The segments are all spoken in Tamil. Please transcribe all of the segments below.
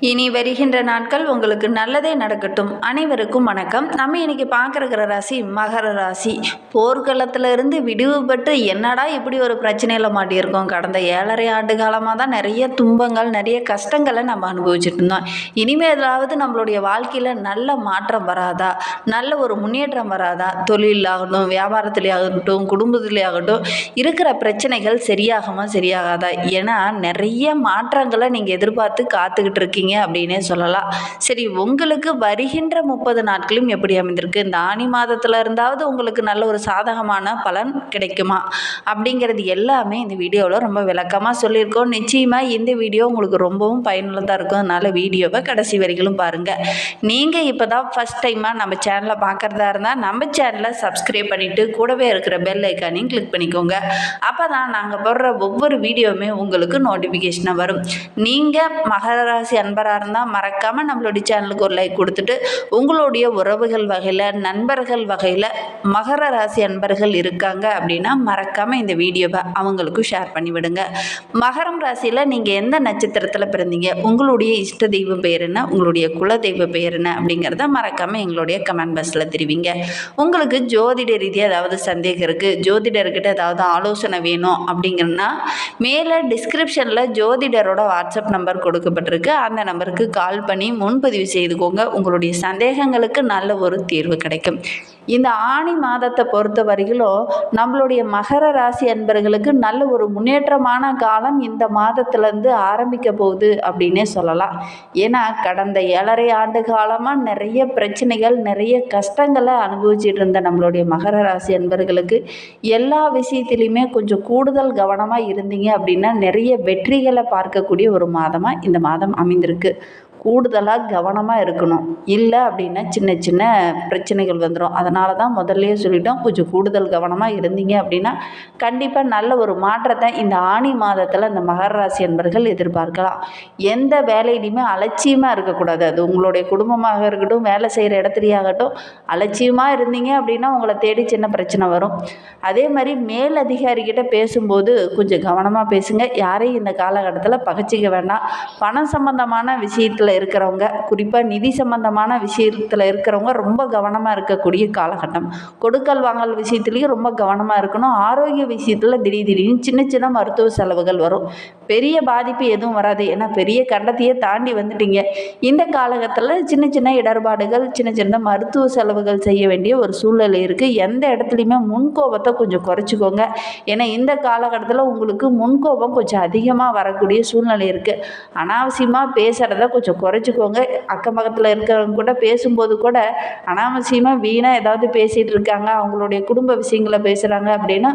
இனி வருகின்ற நாட்கள் உங்களுக்கு நல்லதே நடக்கட்டும். அனைவருக்கும் வணக்கம். நம்ம இன்னைக்கு பார்க்குற ராசி மகர ராசி. போர்க்களத்துல இருந்து என்னடா இப்படி ஒரு பிரச்சனையில் மாட்டியிருக்கோம். கடந்த ஏழரை ஆண்டு காலமாக தான் நிறைய துன்பங்கள் நிறைய கஷ்டங்களை நம்ம அனுபவிச்சுட்டு இருந்தோம். இனிமேலாவது நம்மளுடைய வாழ்க்கையில் நல்ல மாற்றம் வராதா? நல்ல ஒரு முன்னேற்றம் வராதா? தொழில் ஆகட்டும் வியாபாரத்திலே ஆகட்டும் குடும்பத்திலே ஆகட்டும் இருக்கிற பிரச்சனைகள் சரியாகுமா சரியாகாதா? ஏன்னா நிறைய மாற்றங்களை நீங்கள் எதிர்பார்த்து காத்துக்கிட்டு இருக்கீங்க. அப்படின்னே சொல்லலாம். சரி உங்களுக்கு வருகின்ற முப்பது நாட்களும் எப்படி அமைந்திருக்கு? இந்த ஆனி மாதத்தில் இருந்தாவது உங்களுக்கு நல்ல ஒரு சாதகமான பலன் கிடைக்குமா? அப்படிங்கிறது எல்லாமே இந்த வீடியோவில் ரொம்ப விளக்கமாக சொல்லியிருக்கோம். நிச்சயமாக இந்த வீடியோ உங்களுக்கு ரொம்பவும் பயனுள்ளதாக இருக்கும். அதனால் வீடியோவை கடைசி வரைக்கும் பாருங்கள் நீங்கள் இப்போ தான் ஃபஸ்ட் டைமாக நம்ம சேனலை பார்க்குறதா இருந்தால் நம்ம சேனலை சப்ஸ்கிரைப் பண்ணிவிட்டு கூடவே இருக்கிற பெல் ஐக்கானையும் கிளிக் பண்ணிக்கோங்க. அப்போ தான் நாங்கள் போடுற ஒவ்வொரு வீடியோவுமே உங்களுக்கு நோட்டிஃபிகேஷனாக வரும். நீங்கள் மகர ராசி நண்பராக இருந்தால் மறக்காமல் நம்மளுடைய சேனலுக்கு ஒரு லைக் கொடுத்துட்டு உங்களுடைய உறவுகள் வகையில் நண்பர்கள் வகையில் மகர ராசி அன்பர்கள் இருக்காங்க அப்படின்னா மறக்காமல் இந்த வீடியோவை அவங்களுக்கும் ஷேர் பண்ணிவிடுங்க மகரம் ராசியில் நீங்கள் எந்த நட்சத்திரத்தில் பிறந்தீங்க? உங்களுடைய இஷ்ட தெய்வ பெயர் என்ன? உங்களுடைய குல தெய்வ பெயர் என்ன? அப்படிங்கிறத மறக்காமல் எங்களுடைய கமெண்ட் பாக்ஸில் தெரிவிங்க. உங்களுக்கு ஜோதிட ரீதியாக ஏதாவது சந்தேகம் இருக்குது ஜோதிடர்கிட்ட ஏதாவது ஆலோசனை வேணும் அப்படிங்கன்னா மேலே டிஸ்கிரிப்ஷனில் ஜோதிடரோட வாட்ஸ்அப் நம்பர் கொடுக்கப்பட்டிருக்கு. அந்த நம்பருக்கு கால் பண்ணி முன்பதிவு செய்துக்கோங்க. உங்களுடைய சந்தேகங்களுக்கு நல்ல ஒரு தீர்வு கிடைக்கும். இந்த ஆணி மாதத்தை பொறுத்த வரையிலும் நம்மளுடைய மகர ராசி அன்பர்களுக்கு நல்ல ஒரு முன்னேற்றமான காலம் இந்த மாதத்துலேருந்து ஆரம்பிக்க போகுது அப்படின்னே சொல்லலாம். ஏன்னா கடந்த ஏழரை ஆண்டு காலமாக நிறைய பிரச்சனைகள் நிறைய கஷ்டங்களை அனுபவிச்சுட்டு இருந்த நம்மளுடைய மகர ராசி அன்பர்களுக்கு எல்லா விஷயத்துலையுமே கொஞ்சம் கூடுதல் கவனமாக இருந்தீங்க அப்படின்னா நிறைய வெற்றிகளை பார்க்கக்கூடிய ஒரு மாதமாக இந்த மாதம் அமைந்திருக்கு. 个 கூடுதலாக கவனமாக இருக்கணும். இல்லை அப்படின்னா சின்ன சின்ன பிரச்சனைகள் வந்துடும் அதனால தான் முதல்லையே சொல்லிட்டோம். கொஞ்சம் கூடுதல் கவனமாக இருந்தீங்க அப்படின்னா கண்டிப்பாக நல்ல ஒரு மாற்றத்தை இந்த ஆணி மாதத்தில் இந்த மகர ராசி என்பர்கள் எதிர்பார்க்கலாம். எந்த வேலையிலையுமே அலட்சியமாக இருக்கக்கூடாது. அது உங்களுடைய குடும்பமாக இருக்கட்டும் வேலை செய்கிற இடத்துலையாகட்டும் அலட்சியமாக இருந்தீங்க அப்படின்னா உங்களை தேடி சின்ன பிரச்சனை வரும். அதே மாதிரி மேல் அதிகாரிகிட்ட பேசும்போது கொஞ்சம் கவனமாக பேசுங்க. யாரையும் இந்த காலகட்டத்தில் பகச்சிக்க வேண்டாம். பணம் சம்பந்தமான விஷயத்தில் இருக்கிறவங்க குறிப்பாக நிதி சம்பந்தமான விஷயத்தில் இருக்கிறவங்க ரொம்ப கவனமாக இருக்கக்கூடிய காலகட்டம். கொடுக்கல் வாங்கல் விஷயத்துலேயும் ரொம்ப கவனமாக இருக்கணும். ஆரோக்கிய விஷயத்தில் திடீர் திடீர்னு சின்ன சின்ன மருத்துவ செலவுகள் வரும். பெரிய பாதிப்பு எதுவும் வராது. ஏன்னா பெரிய கண்டத்தையே தாண்டி வந்துட்டீங்க. இந்த காலகட்டத்தில் சின்ன சின்ன இடர்பாடுகள் சின்ன சின்ன மருத்துவ செலவுகள் செய்ய வேண்டிய ஒரு சூழ்நிலை இருக்குது எந்த இடத்துலையுமே முன்கோபத்தை கொஞ்சம் குறைச்சிக்கோங்க. ஏன்னா இந்த காலகட்டத்தில் உங்களுக்கு முன்கோபம் கொஞ்சம் அதிகமாக வரக்கூடிய சூழ்நிலை இருக்குது அனாவசியமாக பேசுகிறத கொஞ்சம் குறைச்சிக்கோங்க. அக்கம் பக்கத்தில் இருக்கிறவங்க கூட பேசும்போது கூட அனாவசியமாக வீணாக ஏதாவது பேசிகிட்டு இருக்காங்க. அவங்களுடைய குடும்ப விஷயங்களை பேசுகிறாங்க அப்படின்னா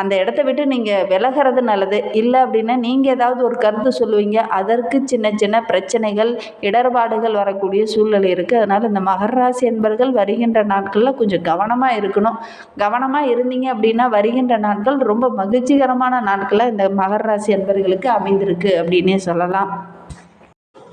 அந்த இடத்த விட்டு நீங்கள் விலகிறது நல்லது. இல்லை அப்படின்னா நீங்கள் ஏதாவது ஒரு கருத்து சொல்லுவீங்க அதற்கு சின்ன சின்ன பிரச்சனைகள் இடர்பாடுகள் வரக்கூடிய சூழ்நிலை இருக்குது அதனால் இந்த மகர ராசி என்பர்கள் வருகின்ற நாட்களில் கொஞ்சம் கவனமாக இருக்கணும். கவனமாக இருந்தீங்க அப்படின்னா வருகின்ற நாட்கள் ரொம்ப மகிழ்ச்சிகரமான நாட்களாக இந்த மகர ராசி என்பர்களுக்கு அமைந்திருக்கு அப்படின்னே சொல்லலாம்.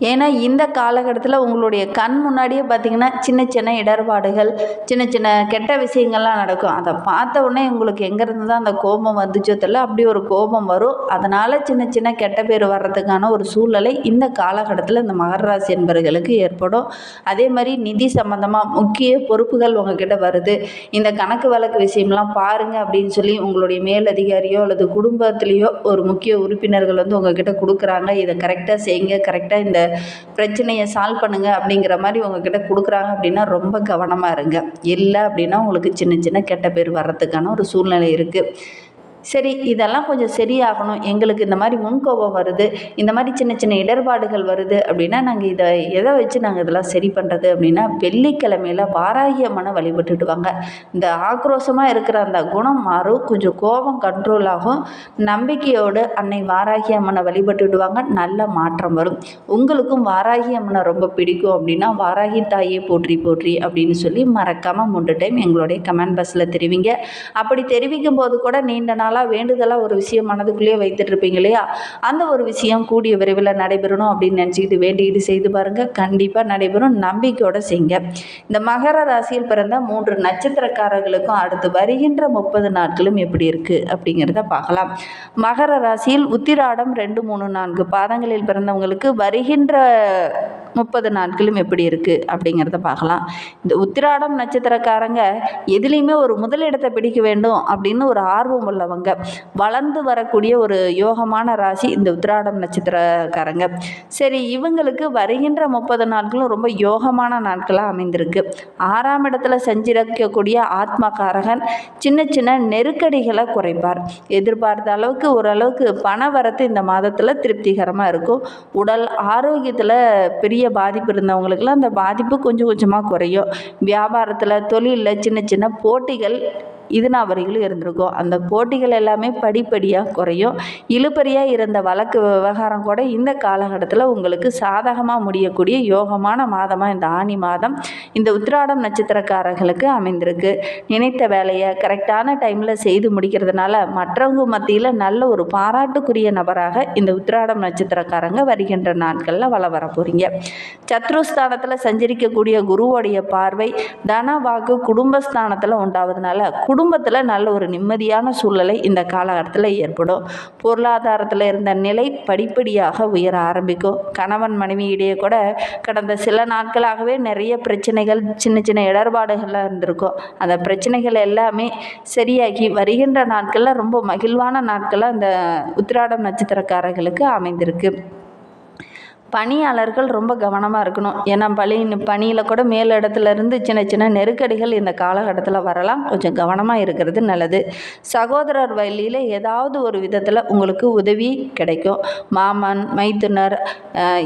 ஏன்னா இந்த காலகட்டத்தில் உங்களுடைய கண் முன்னாடியே பார்த்தீங்கன்னா சின்ன சின்ன இடர்பாடுகள் சின்ன சின்ன கெட்ட விஷயங்கள்லாம் நடக்கும். அதை பார்த்த உடனே உங்களுக்கு எங்கேருந்து தான் அந்த கோபம் வந்துச்சோ தெரியல. அப்படி ஒரு கோபம் வரும். அதனால் சின்ன சின்ன கெட்ட பேர் வர்றதுக்கான ஒரு சூழ்நிலை இந்த காலகட்டத்தில் இந்த மகராசி என்பவர்களுக்கு ஏற்படும். அதே மாதிரி நிதி சம்மந்தமாக முக்கிய பொறுப்புகள் உங்ககிட்ட வருது. இந்த கணக்கு வழக்கு விஷயம்லாம் பாருங்கள் அப்படின்னு சொல்லி உங்களுடைய மேலதிகாரியோ அல்லது குடும்பத்திலேயோ ஒரு முக்கிய உறுப்பினர்கள் வந்து உங்ககிட்ட கொடுக்குறாங்க. இதை கரெக்டாக செய்யுங்க. கரெக்டாக இந்த பிரச்சனையை சால்வ் பண்ணுங்க அப்படிங்கிற மாதிரி உங்ககிட்ட கொடுக்குறாங்க அப்படின்னா ரொம்ப கவனமாக இருங்க. இல்லை அப்படின்னா உங்களுக்கு சின்ன சின்ன கெட்ட பேர் வர்றதுக்கான ஒரு சூழ்நிலை இருக்குது சரி இதெல்லாம் கொஞ்சம் சரியாகணும். எங்களுக்கு இந்த மாதிரி முன்கோபம் வருது. இந்த மாதிரி சின்ன சின்ன இடர்பாடுகள் வருது அப்படின்னா நாங்கள் இதை எதை வச்சு நாங்கள் இதெல்லாம் சரி பண்ணுறது அப்படின்னா வெள்ளிக்கிழமையில் வாராகி அம்மனை இந்த ஆக்ரோஷமாக இருக்கிற அந்த குணம் மாறும். கொஞ்சம் கோபம் கண்ட்ரோல் ஆகும். நம்பிக்கையோடு அன்னை வாராகி அம்மனை நல்ல மாற்றம் வரும். உங்களுக்கும் வாராகி அம்மனை ரொம்ப பிடிக்கும் அப்படின்னா வாராகி தாயே போற்றி போற்றி அப்படின்னு சொல்லி மறக்காமல் மூன்று டைம் எங்களுடைய கமெண்ட் பாக்ஸில் தெரிவிங்க. அப்படி தெரிவிக்கும் போது கூட நீண்ட நாள் நாளாக வேண்டுதலாக ஒரு விஷயம் மனதுக்குள்ளேயே வைத்துட்டு இருப்பீங்க இல்லையா? அந்த ஒரு விஷயம் கூடிய விரைவில் நடைபெறணும் அப்படின்னு நினச்சிக்கிட்டு வேண்டிக்கிட்டு செய்து பாருங்கள் கண்டிப்பாக நடைபெறும். நம்பிக்கையோடு செய்யுங்க. இந்த மகர ராசியில் பிறந்த மூன்று நட்சத்திரக்காரர்களுக்கும் அடுத்து வருகின்ற முப்பது நாட்களும் எப்படி இருக்குது அப்படிங்கிறத பார்க்கலாம். மகர ராசியில் உத்திராடம் ரெண்டு மூணு நான்கு பாதங்களில் பிறந்தவங்களுக்கு வருகின்ற முப்பது நாட்களும் எப்படி இருக்குது அப்படிங்கிறத பார்க்கலாம். இந்த உத்திராடம் நட்சத்திரக்காரங்க எதுலேயுமே ஒரு முதலிடத்தை பிடிக்க வேண்டும் அப்படின்னு ஒரு ஆர்வம் உள்ளவங்க வளர்ந்து வரக்கூடிய ஒரு யோகமான ராசி இந்த உத்ராடம் நட்சத்திரக்காரங்க. சரி இவங்களுக்கு வருகின்ற முப்பது நாட்களும் ரொம்ப யோகமான நாட்களாக அமைந்திருக்கு. ஆறாம் இடத்துல செஞ்சிருக்கக்கூடிய ஆத்மகாரகன் சின்ன சின்ன நெருக்கடிகளை குறைப்பார். எதிர்பார்த்த அளவுக்கு ஓரளவுக்கு பண வரத்து இந்த மாதத்தில் திருப்திகரமாக இருக்கும். உடல் ஆரோக்கியத்தில் பெரிய பாதிப்பு இருந்தவங்களுக்குலாம் அந்த பாதிப்பு கொஞ்சம் கொஞ்சமாக குறையும். வியாபாரத்தில் தொழிலில் சின்ன சின்ன போட்டிகள் இதுனா வரைகளும் இருந்திருக்கும். அந்த போட்டிகள் எல்லாமே படிப்படியாக குறையும். இழுபறியாக இருந்த வழக்கு விவகாரம் கூட இந்த காலகட்டத்தில் உங்களுக்கு சாதகமாக முடியக்கூடிய யோகமான மாதமாக இந்த ஆணி மாதம் இந்த உத்திராடம் நட்சத்திரக்காரர்களுக்கு அமைந்திருக்கு. நினைத்த வேலையை கரெக்டான டைமில் செய்து முடிக்கிறதுனால மற்றவங்க மத்தியில் நல்ல ஒரு பாராட்டுக்குரிய நபராக இந்த உத்திராடம் நட்சத்திரக்காரங்க வருகின்ற நாட்களில் வள வர போகிறீங்க சத்ருஸ்தானத்தில் சஞ்சரிக்கக்கூடிய குருவோடைய பார்வை தன வாக்கு குடும்பஸ்தானத்தில் உண்டாவதுனால குடும்பத்தில் நல்ல ஒரு நிம்மதியான சூழ்நிலை இந்த காலகட்டத்தில் ஏற்படும். பொருளாதாரத்தில் இருந்த நிலை படிப்படியாக உயர ஆரம்பிக்கும். கணவன் மனைவி இடையே கூட கடந்த சில நாட்களாகவே நிறைய பிரச்சனைகள் சின்ன சின்ன இடர்பாடுகள்லாம் இருந்திருக்கும். அந்த பிரச்சனைகள் எல்லாமே சரியாகி வருகின்ற நாட்களில் ரொம்ப மகிழ்வான நாட்களாக அந்த உத்திராடம் நட்சத்திரக்காரர்களுக்கு அமைந்திருக்கு. பணியாளர்கள் ரொம்ப கவனமாக இருக்கணும். ஏன்னா பணி பணியில் கூட மேல் இடத்துல இருந்து சின்ன சின்ன நெருக்கடிகள் இந்த காலகட்டத்தில் வரலாம். கொஞ்சம் கவனமாக இருக்கிறது நல்லது. சகோதரர் வழியில் ஏதாவது ஒரு விதத்தில் உங்களுக்கு உதவி கிடைக்கும். மாமன் மைத்துனர்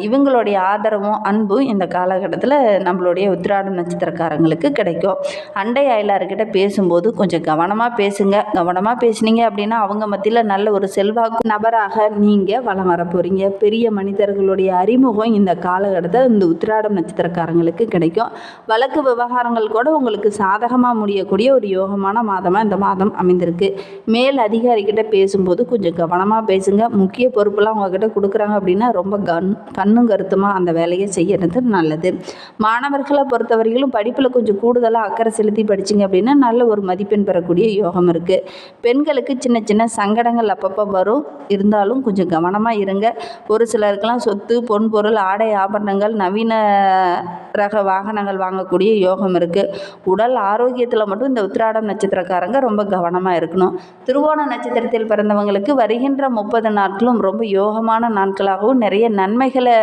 இவங்களுடைய ஆதரவும் அன்பும் இந்த காலகட்டத்தில் நம்மளுடைய உத்திராடம் நட்சத்திரக்காரங்களுக்கு கிடைக்கும். அண்டை அயலார்கிட்ட பேசும்போது கொஞ்சம் கவனமாக பேசுங்க. கவனமாக பேசுனீங்க அப்படின்னா அவங்க மத்தியில் நல்ல ஒரு செல்வாக்கு நபராக நீங்கள் வளம் வர போகிறீங்க பெரிய மனிதர்களுடைய அறிமுகம் இந்த காலகட்டத்தில் இந்த உத்திராடம் நட்சத்திரக்காரங்களுக்கு கிடைக்கும். வழக்கு விவகாரங்கள் கூட உங்களுக்கு சாதகமாக முடியக்கூடிய ஒரு யோகமான மாதமாக இந்த மாதம் அமைந்திருக்கு. மேல் அதிகாரிகிட்ட பேசும்போது கொஞ்சம் கவனமாக பேசுங்க. முக்கிய பொறுப்பெல்லாம் உங்ககிட்ட கொடுக்குறாங்க அப்படின்னா ரொம்ப கன் கண்ணும் கருத்துமாக அந்த வேலையை செய்யறது நல்லது. மாணவர்களை பொறுத்தவரையிலும் படிப்பில் கொஞ்சம் கூடுதலாக அக்கறை செலுத்தி படிச்சிங்க அப்படின்னா நல்ல ஒரு மதிப்பெண் பெறக்கூடிய யோகம் இருக்குது பெண்களுக்கு சின்ன சின்ன சங்கடங்கள் அப்பப்போ வரும். இருந்தாலும் கொஞ்சம் கவனமாக இருங்க. ஒரு சிலருக்கெல்லாம் சொத்து பொன் பொருள் ஆடை ஆபரணங்கள் நவீன ரக வாகனங்கள் வாங்கக்கூடிய யோகம் இருக்குது உடல் ஆரோக்கியத்தில் மட்டும் இந்த உத்திராடம் நட்சத்திரக்காரங்க ரொம்ப கவனமாக இருக்கணும். திருவோண நட்சத்திரத்தில் பிறந்தவங்களுக்கு வருகின்ற முப்பது நாட்களும் ரொம்ப யோகமான நாட்களாகவும் நிறைய நன்மைகளை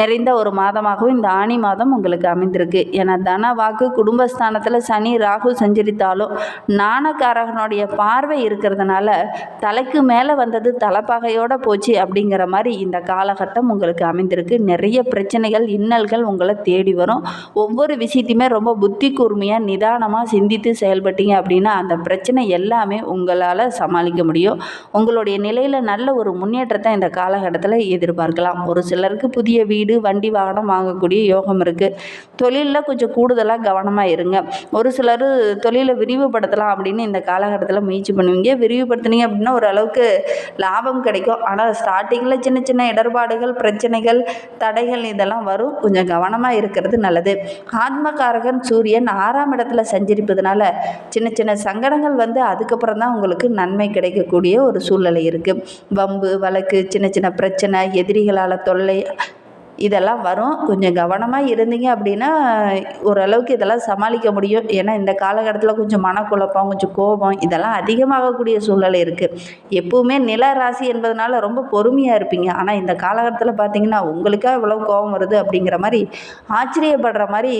நிறைந்த ஒரு மாதமாகவும் இந்த ஆனி மாதம் உங்களுக்கு அமைந்திருக்கு. ஏன்னா தன வாக்கு குடும்பஸ்தானத்தில் சனி ராகு சஞ்சரித்தாலும் நாணக்காரகனுடைய பார்வை இருக்கிறதுனால தலைக்கு மேலே வந்தது தலைப்பகையோடு போச்சு அப்படிங்கிற மாதிரி இந்த காலகட்டம் உங்களுக்கு அமைந்திருக்கு. நிறைய பிரச்சனைகள் இன்னல்கள் உங்களை தேடி வரும். ஒவ்வொரு விஷயத்தையுமே ரொம்ப புத்தி கூர்மையாக நிதானமாக சிந்தித்து செயல்பட்டீங்க அப்படின்னா அந்த பிரச்சனை எல்லாமே உங்களால் சமாளிக்க முடியும். உங்களுடைய நிலையில் நல்ல ஒரு முன்னேற்றத்தை இந்த காலகட்டத்தில் எதிர்பார்க்கலாம். ஒரு சிலருக்கு புதிய வீடு வீடு வண்டி வாகனம் வாங்கக்கூடிய யோகம் இருக்குது தொழிலில் கொஞ்சம் கூடுதலாக கவனமாக இருங்க. ஒரு சிலர் தொழிலை விரிவுபடுத்தலாம் அப்படின்னு இந்த காலகட்டத்தில் முயற்சி பண்ணுவீங்க. விரிவுபடுத்துனீங்க அப்படின்னா ஓரளவுக்கு லாபம் கிடைக்கும். ஆனால் ஸ்டார்டிங்கில் சின்ன சின்ன இடர்பாடுகள் பிரச்சனைகள் தடைகள் இதெல்லாம் வரும். கொஞ்சம் கவனமாக இருக்கிறது நல்லது. ஆத்மகாரகன் சூரியன் ஆறாம் இடத்துல சஞ்சரிப்பதனால சின்ன சின்ன சங்கடங்கள் வந்து அதுக்கப்புறம் தான் உங்களுக்கு நன்மை கிடைக்கக்கூடிய ஒரு சூழ்நிலை இருக்குது வம்பு வழக்கு சின்ன சின்ன பிரச்சனை எதிரிகளால் தொல்லை இதெல்லாம் வரும். கொஞ்சம் கவனமாக இருந்தீங்க அப்படின்னா ஓரளவுக்கு இதெல்லாம் சமாளிக்க முடியும். ஏன்னா இந்த காலகட்டத்தில் கொஞ்சம் மனக்குழப்பம் கொஞ்சம் கோபம் இதெல்லாம் அதிகமாகக்கூடிய சூழ்நிலை இருக்குது எப்போவுமே நில ராசி என்பதனால ரொம்ப பொறுமையாக இருப்பீங்க. ஆனால் இந்த காலகட்டத்தில் பார்த்தீங்கன்னா உங்களுக்காக இவ்வளோ கோபம் வருது அப்படிங்கிற மாதிரி ஆச்சரியப்படுற மாதிரி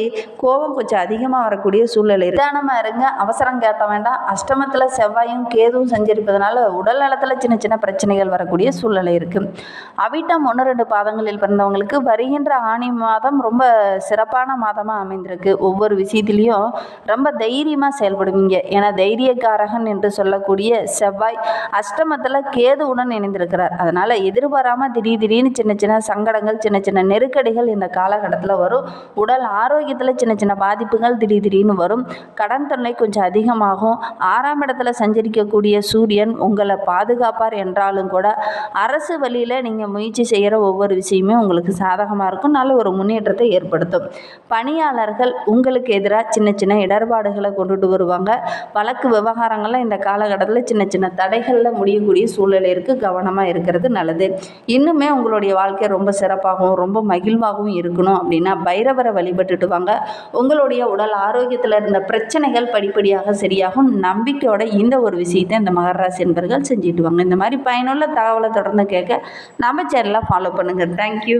கோபம் கொஞ்சம் அதிகமாக வரக்கூடிய சூழ்நிலை இருக்குது நிதானமாக இருங்க. அவசரம் கேட்ட வேண்டாம். அஷ்டமத்தில் செவ்வாயும் கேதுவும் சஞ்சரிப்பதனால உடல் நலத்தில் சின்ன சின்ன பிரச்சனைகள் வரக்கூடிய சூழ்நிலை இருக்குது அவிட்டம் ஒன்று ரெண்டு பாதங்களில் பிறந்தவங்களுக்கு வருகின்ற ஆணி மாதம் ரொம்ப சிறப்பான மாதமாக அமைந்திருக்கு. ஒவ்வொரு விஷயத்துலேயும் ரொம்ப தைரியமாக செயல்படுவீங்க. ஏன்னா தைரியக்காரகன் என்று சொல்லக்கூடிய செவ்வாய் அஷ்டமத்தில் கேதுவுடன் இணைந்திருக்கிறார். அதனால் எதிர்பாராமல் திடீர் திடீர்னு சின்ன சின்ன சங்கடங்கள் சின்ன சின்ன நெருக்கடிகள் இந்த காலகட்டத்தில் வரும். உடல் ஆரோக்கியத்தில் சின்ன சின்ன பாதிப்புகள் திடீர் திடீர்னு வரும். கடன் தொல்லை கொஞ்சம் அதிகமாகும். ஆறாம் இடத்துல சஞ்சரிக்கக்கூடிய சூரியன் உங்களை பாதுகாப்பார் என்றாலும் கூட அரசு வழியில் நீங்கள் முயற்சி செய்கிற ஒவ்வொரு விஷயமே உங்களுக்கு சாதகமாக இருக்கும் நல்ல ஒரு முன்னேற்றத்தை ஏற்படுத்தும். பணியாளர்கள் உங்களுக்கு எதிராக சின்ன சின்ன இடர்பாடுகளை கொண்டுட்டு வருவாங்க. வழக்கு விவகாரங்கள்லாம் இந்த காலகட்டத்தில் சின்ன சின்ன தடைகளில் முடியக்கூடிய சூழ்நிலை இருக்குது கவனமாக இருக்கிறது நல்லது. இன்னுமே உங்களுடைய வாழ்க்கை ரொம்ப சிறப்பாகவும் ரொம்ப மகிழ்வாகவும் இருக்கணும் அப்படின்னா பைரவரை வழிபட்டுட்டு வாங்க. உங்களுடைய உடல் ஆரோக்கியத்தில் இருந்த பிரச்சனைகள் படிப்படியாக சரியாகும். நம்பிக்கையோட இந்த ஒரு விஷயத்தை இந்த மகராசி என்பர்கள் செஞ்சுட்டு வாங்க. இந்த மாதிரி பயனுள்ள தகவலை தொடர்ந்து கேட்க நம்ம சேனலை ஃபாலோ பண்ணுங்கள் தேங்க்யூ